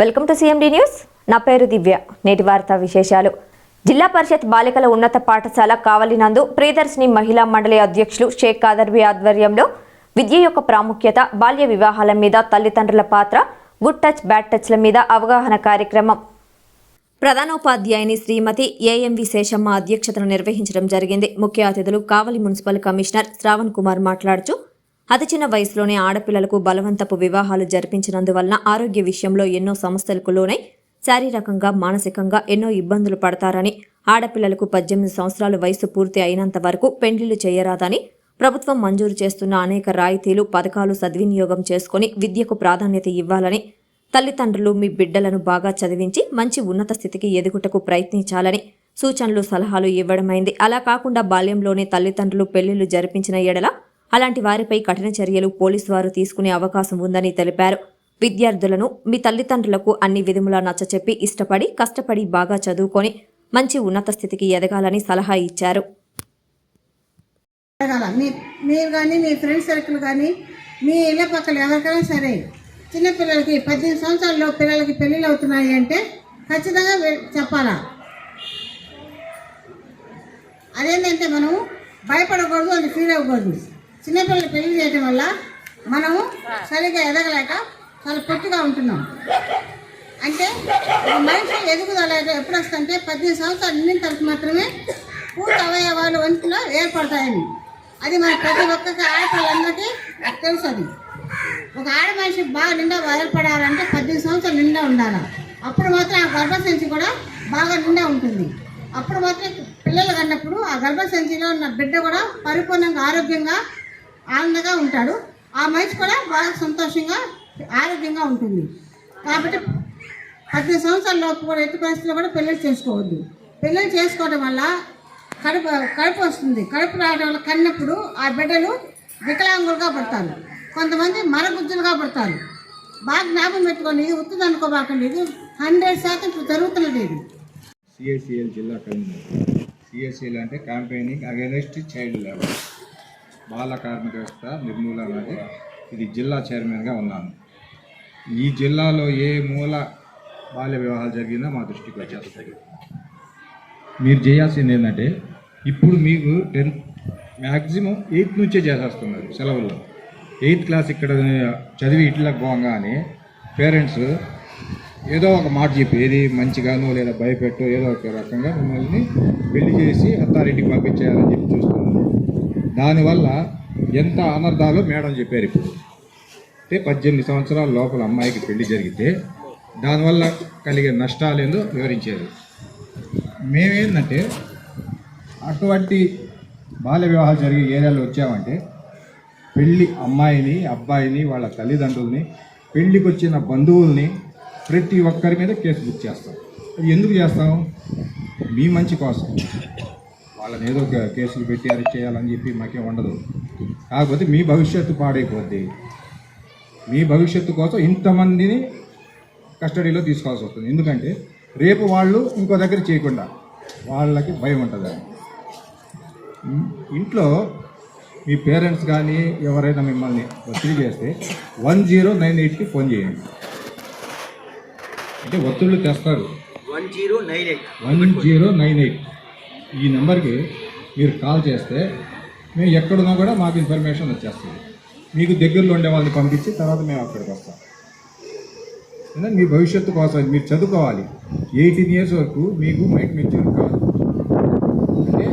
Welcome to CMD news నా పేరు దివ్య. నేటి వార్తా విశేషాలు. జిల్లా పరిషత్ బాలికల ఉన్నత పాఠశాల కావలినందు ప్రియదర్శిని మహిళా మండలి అధ్యక్షులు షేక్ కాదర్వి ఆధ్వర్యంలో విద్య యొక్క ప్రాముఖ్యత బాల్య వివాహాల మీద తల్లిదండ్రుల పాత్ర గుడ్ టచ్ బ్యాడ్ టచ్ల మీద అవగాహన కార్యక్రమం. ప్రధానోపాధ్యాయుని శ్రీమతి ఏఎంవి శేషమ్మ అధ్యక్షతను నిర్వహించడం జరిగింది. ముఖ్య అతిథులు కావలి మున్సిపల్ కమిషనర్ శ్రావణ్ కుమార్ మాట్లాడుచూ అతి చిన్న వయసులోనే ఆడపిల్లలకు బలవంతపు వివాహాలు జరిపించినందువలన ఆరోగ్య విషయంలో ఎన్నో సమస్యలకు లోనై శారీరకంగా మానసికంగా ఎన్నో ఇబ్బందులు పడతారని ఆడపిల్లలకు పద్దెనిమిది సంవత్సరాల వయసు పూర్తి అయినంత వరకు పెండ్లిళ్ళు చేయరాదని ప్రభుత్వం మంజూరు చేస్తున్న అనేక రాయితీలు పథకాలు సద్వినియోగం చేసుకుని విద్యకు ప్రాధాన్యత ఇవ్వాలని తల్లిదండ్రులు మీ బిడ్డలను బాగా చదివించి మంచి ఉన్నత స్థితికి ఎదుగుటకు ప్రయత్నించాలని సూచనలు సలహాలు ఇవ్వడమైంది. అలా కాకుండా బాల్యంలోనే తల్లిదండ్రులు పెళ్ళిళ్ళు జరిపించిన ఎడల అలాంటి వారిపై కఠిన చర్యలు పోలీసు వారు తీసుకునే అవకాశం ఉందని తెలిపారు. విద్యార్థులను మీ తల్లిదండ్రులకు అన్ని విధములా నచ్చచెప్పి ఇష్టపడి కష్టపడి బాగా చదువుకొని మంచి ఉన్నత స్థితికి ఎదగాలని సలహా ఇచ్చారు. మీ మీరు కానీ మీ ఫ్రెండ్ సర్కిల్ కానీ మీ ఇళ్ళ పక్కల ఎవరికైనా సరే చిన్నపిల్లలకి పద్దెనిమిది సంవత్సరాల్లో పిల్లలకి పెళ్ళిళ్ళు అవుతున్నాయి అంటే ఖచ్చితంగా చెప్పాలా? అదేంటంటే మనం భయపడకూడదు అది ఫీల్ అవ్వకూడదు. చిన్నపిల్లలు పెళ్ళి చేయడం వల్ల మనము సరిగా ఎదగలేక చాలా పొట్టిగా ఉంటున్నాం. అంటే మనిషి ఎదుగుదల ఎప్పుడు వస్తుందంటే పద్దెనిమిది సంవత్సరాలు నిండిన తర్వాత మాత్రమే పూర్తి అవయవాలు వంతులో ఏర్పడతాయని. అది మన ప్రతి ఒక్కరికి ఆడపిల్లలందరికీ తెలుసు అది ఒక ఆడ మనిషి బాగా నిండా ఏర్పడాలంటే పద్దెనిమిది సంవత్సరాలు నిండా ఉండాలి. అప్పుడు మాత్రం ఆ గర్భసంచి కూడా బాగా నిండా ఉంటుంది. అప్పుడు మాత్రం పిల్లలు కన్నప్పుడు ఆ గర్భసంచిలో ఉన్న బిడ్డ కూడా పరిపూర్ణంగా ఆరోగ్యంగా ఆనందంగా ఉంటాడు. ఆ మనిషి కూడా బాగా సంతోషంగా ఆరోగ్యంగా ఉంటుంది. కాబట్టి పద్దెనిమిది సంవత్సరాల లోపు కూడా ఎట్టి పరిస్థితుల్లో కూడా పెళ్ళిళ్ళు చేసుకోవద్దు. పెళ్ళిళ్ళు చేసుకోవడం వల్ల కడుపు కడుపు వస్తుంది. కడుపు రావడం వల్ల కన్నప్పుడు ఆ బిడ్డలు వికలాంగులుగా పడతారు. కొంతమంది మరగుజ్జులుగా పడతారు. బాగా జ్ఞాపకం పెట్టుకొని ఇది ఉత్తది అనుకోబాకండి. ఇది హండ్రెడ్ శాతం ఇప్పుడు జరుగుతున్నది ఇది. సిఎస్సిఎల్ జిల్లా కన్వీనర్. సిఎస్సిఎల్ అంటే క్యాంపెయినింగ్ అగేనెస్ట్ చైల్డ్ లేబర్ బాల కార్మిక వ్యవస్థ నిర్మూలన ఇది జిల్లా చైర్మన్గా ఉన్నాను. ఈ జిల్లాలో ఏ మూల బాల్య వివాహాలు జరిగినా మా దృష్టికి వచ్చేస్తుంది. మీరు చేయాల్సింది ఏంటంటే ఇప్పుడు మీకు టెన్త్ మ్యాక్సిమం ఎయిత్ నుంచే చేసేస్తున్నారు సెలవుల్లో. ఎయిత్ క్లాస్ ఇక్కడ చదివి ఇట్లా పోగానే పేరెంట్స్ ఏదో ఒక మాట చెప్పి ఏది మంచిగానో లేదా భయపెట్టో ఏదో ఒక రకంగా మిమ్మల్ని పెళ్ళి చేసి అత్తారింటికి పంపించేయాలని చెప్పి చూస్తున్నారు. దానివల్ల ఎంత అనర్థాలు మేడం చెప్పారు ఇప్పుడు. అంటే పద్దెనిమిది సంవత్సరాల లోపల అమ్మాయికి పెళ్ళి జరిగితే దానివల్ల కలిగే నష్టాలు ఏందో వివరించారు. మేమేంటంటే అటువంటి బాల్య వివాహాలు జరిగే ఏరియాలో వచ్చామంటే పెళ్ళి అమ్మాయిని అబ్బాయిని వాళ్ళ తల్లిదండ్రుల్ని పెళ్ళికి వచ్చిన బంధువుల్ని ప్రతి ఒక్కరి మీద కేసు బుక్ చేస్తాం. ఎందుకు చేస్తాం? మీ మంచి కోసం. వాళ్ళని ఏదో కేసులు పెట్టి అరెస్ట్ చేయాలని చెప్పి మాకేం ఉండదు. కాకపోతే మీ భవిష్యత్తు పాడైపోద్ది. మీ భవిష్యత్తు కోసం ఇంతమందిని కస్టడీలో తీసుకోవాల్సి వస్తుంది. ఎందుకంటే రేపు వాళ్ళు ఇంకో దగ్గర చేయకుండా వాళ్ళకి భయం ఉంటుంది. ఇంట్లో మీ పేరెంట్స్ కానీ ఎవరైనా మిమ్మల్ని ఒత్తిడి చేస్తే వన్ జీరో నైన్ ఎయిట్కి ఫోన్ చేయండి. అంటే ఒత్తిళ్ళు తెస్తారు. One zero nine eight. One zero nine eight. ఈ నెంబర్కి మీరు కాల్ చేస్తే మేము ఎక్కడున్నా కూడా మాకు ఇన్ఫర్మేషన్ వచ్చేస్తుంది. మీకు దగ్గరలో ఉండే వాళ్ళని పంపించి తర్వాత మేము అక్కడికి వస్తాం. మీ భవిష్యత్తు కోసం మీరు చదువుకోవాలి. ఎయిటీన్ ఇయర్స్ వరకు మీకు మైండ్ మెచ్యూర్ కాదు. అంటే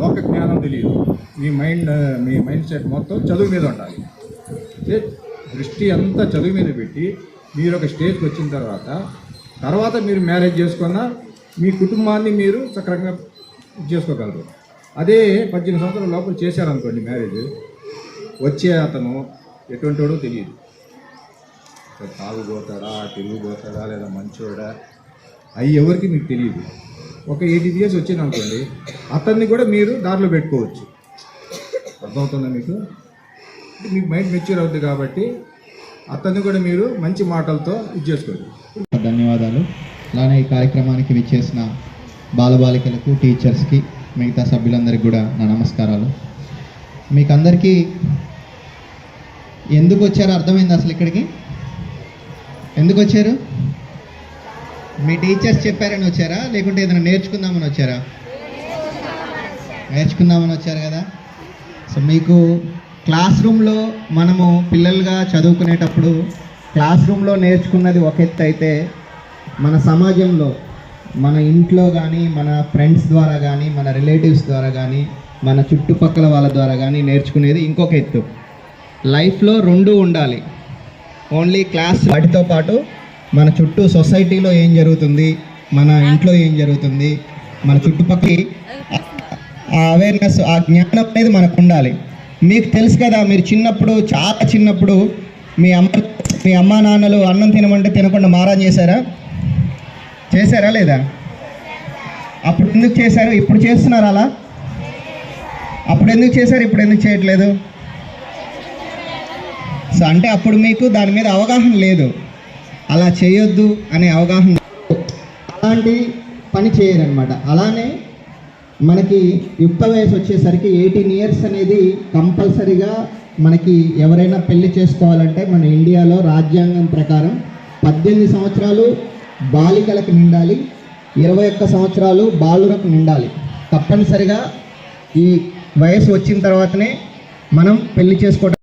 లోక జ్ఞానం తెలియదు. మీ మైండ్ మీ మైండ్ సెట్ మొత్తం చదువు మీద ఉండాలి. అంటే దృష్టి అంతా చదువు మీద పెట్టి మీరు ఒక స్టేజ్కి వచ్చిన తర్వాత తర్వాత మీరు మ్యారేజ్ చేసుకున్న మీ కుటుంబాన్ని మీరు సక్రంగా చేసుకోగలరు. అదే పద్దెనిమిది సంవత్సరాల లోపల చేశారనుకోండి మ్యారేజ్ వచ్చే అతను ఎటువంటి వాడో తెలియదు. తాగుపోతాడా తిరిగిపోతాడా లేదా మంచోడా అవి ఎవరికి మీకు తెలియదు. ఒక ఎయిటీ ఇయర్స్ వచ్చింది అనుకోండి అతన్ని కూడా మీరు దారిలో పెట్టుకోవచ్చు. అర్థమవుతుందా మీకు? మీకు మైండ్ మెచ్యూర్ అవుతుంది కాబట్టి అతన్ని కూడా మీరు మంచి మాటలతో ఇది చేసుకోండి. ధన్యవాదాలు. అలానే ఈ కార్యక్రమానికి విచ్చేసిన బాలబాలికలకు టీచర్స్కి మిగతా సభ్యులందరికీ కూడా నా నమస్కారాలు. మీకు అందరికీ ఎందుకు వచ్చారో అర్థమైంది అసలు ఇక్కడికి? ఎందుకు వచ్చారు? మీ టీచర్స్ చెప్పారని వచ్చారా? లేకుంటే ఏదైనా నేర్చుకుందామని వచ్చారా? నేర్చుకుందామని వచ్చారు కదా. సో మీకు క్లాస్ రూమ్లో మనము పిల్లలుగా చదువుకునేటప్పుడు క్లాస్ రూమ్లో నేర్చుకున్నది ఒక ఎత్తు అయితే మన సమాజంలో మన ఇంట్లో కానీ మన ఫ్రెండ్స్ ద్వారా కానీ మన రిలేటివ్స్ ద్వారా కానీ మన చుట్టుపక్కల వాళ్ళ ద్వారా కానీ నేర్చుకునేది ఇంకొక ఎత్తు. లైఫ్లో రెండు ఉండాలి. ఓన్లీ క్లాస్ వాటితో పాటు మన చుట్టూ సొసైటీలో ఏం జరుగుతుంది మన ఇంట్లో ఏం జరుగుతుంది మన చుట్టుపక్కల ఆ అవేర్నెస్ ఆ జ్ఞానం అనేది మనకు ఉండాలి. మీకు తెలుసు కదా మీరు చిన్నప్పుడు చాలా చిన్నప్పుడు మీ అమ్మ మీ అమ్మా నాన్నలు అన్నం తినమంటే తినకుండా మారా చేశారా? చేశారా లేదా? అప్పుడు ఎందుకు చేశారు? ఇప్పుడు చేస్తున్నారు అలా? అప్పుడు ఎందుకు చేశారు? ఇప్పుడు ఎందుకు చేయట్లేదు? సో అంటే అప్పుడు మీకు దాని మీద అవగాహన లేదు. అలా చేయొద్దు అనే అవగాహన అలాంటి పని చేయరనమాట అలానే మనకి యుక్త వయసు వచ్చేసరికి ఎయిటీన్ ఇయర్స్ అనేది కంపల్సరీగా మనకి ఎవరైనా పెళ్ళి చేసుకోవాలంటే మన ఇండియాలో రాజ్యాంగం ప్రకారం పద్దెనిమిది సంవత్సరాలు బాలికలకు నిండాలి. ఇరవై ఒక్క సంవత్సరాలు బాలులకు నిండాలి. తప్పనిసరిగా ఈ వయసు వచ్చిన తర్వాతనే మనం పెళ్ళి చేసుకోవడం.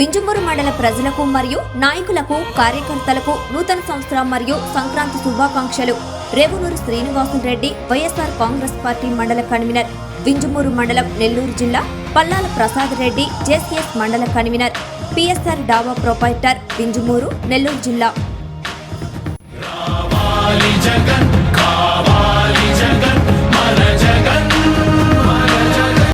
వింజమూరు మండల ప్రజలకు మరియు నాయకులకు కార్యకర్తలకు నూతన సంవత్సరం మరియు సంక్రాంతి శుభాకాంక్షలు. రేవునూరు శ్రీనివాసన్ రెడ్డి వైఎస్ఆర్ కాంగ్రెస్ పార్టీ మండల కన్వీనర్. వింజమూరు మండలం నెల్లూరు జిల్లా పల్లాల ప్రసాద్ రెడ్డి జేసీఎస్ మండల convener. PSR dhaba proprietor Pinjumuru Nellore జిల్లా.